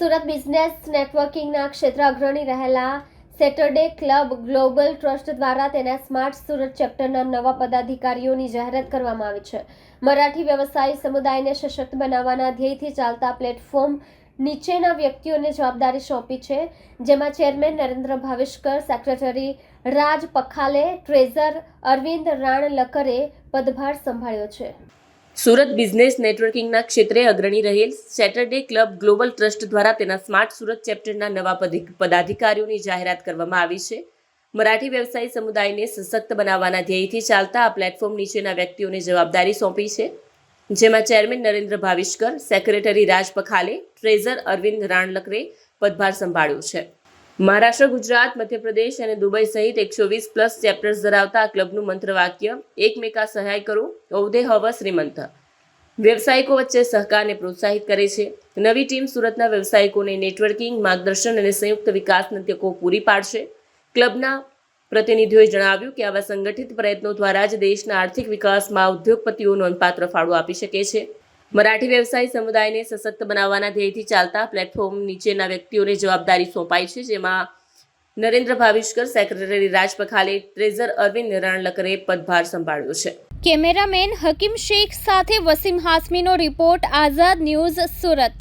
Surat business નેટવર્કિંગના ક્ષેત્ર અગ્રણી રહેલા સેટરડે ક્લબ ગ્લોબલ ટ્રસ્ટ દ્વારા તેના સ્માર્ટ સુરત ચેપ્ટરના નવા પદાધિકારીઓની જાહેરાત કરવામાં આવી છે. મરાઠી વ્યવસાયી સમુદાયને સશક્ત બનાવવાના ધ્યેયથી ચાલતા પ્લેટફોર્મ નીચેના વ્યક્તિઓને જવાબદારી સોંપી છે, જેમાં chairman Narendra Bhavishkar secretary Raj Pakhale, treasurer Arvind રાણલકરે પદભાર સંભાળ્યો છે. સુરત બિઝનેસ નેટવર્કિંગના ક્ષેત્રે અગ્રણી રહેલ સેટરડે ક્લબ ગ્લોબલ ટ્રસ્ટ દ્વારા તેના સ્માર્ટ સુરત ચેપ્ટરના નવા પદી- પદાધિકારીઓની જાહેરાત કરવામાં આવી છે. મરાઠી વ્યવસાયી સમુદાયને સશક્ત બનાવવાના ધ્યેયથી ચાલતા આ પ્લેટફોર્મ નીચેના વ્યક્તિઓને જવાબદારી સોંપી છે. જેમાં chairman Narendra Bhavishkar secretary Raj Pakhale, treasurer Arvind રાણલકરે પદભાર સંભાળ્યો છે. મહારાષ્ટ્ર, ગુજરાત, મધ્યપ્રદેશ અને દુબઈ સહિત એકસો વીસ પ્લસ ચેપ્ટર્સ ધરાવતા આ ક્લબનું મંત્રવાક્ય એકમેકા સહાય કરો ઔદે હવ શ્રીમંત. વ્યવસાયિકો વચ્ચે સહકારને પ્રોત્સાહિત કરે છે. નવી ટીમ સુરતના વ્યવસાયિકોને નેટવર્કિંગ, માર્ગદર્શન અને સંયુક્ત વિકાસની તકો પૂરી પાડશે. ક્લબના પ્રતિનિધિઓએ જણાવ્યું કે આવા સંગઠિત પ્રયત્નો દ્વારા જ દેશના આર્થિક વિકાસમાં ઉદ્યોગપતિઓ નોંધપાત્ર ફાળો આપી શકે છે. મરાઠી વ્યવસાય સમુદાયને સશક્ત બનાવવાના ધ્યેયથી ચાલતા પ્લેટફોર્મ નીચેના વ્યક્તિઓને જવાબદારી સોંપાઈ છે, જેમાં નરેન્દ્ર ભાવિષ્કર સેક્રેટરી રાજ પખાલે ટ્રેઝર અરવિંદ રણલકરે પદભાર સંભાળ્યો છે. કેમેરામેન હકીમ શેખ સાથે વસીમ હાસમીનો રિપોર્ટ, આઝાદ ન્યૂઝ સુરત.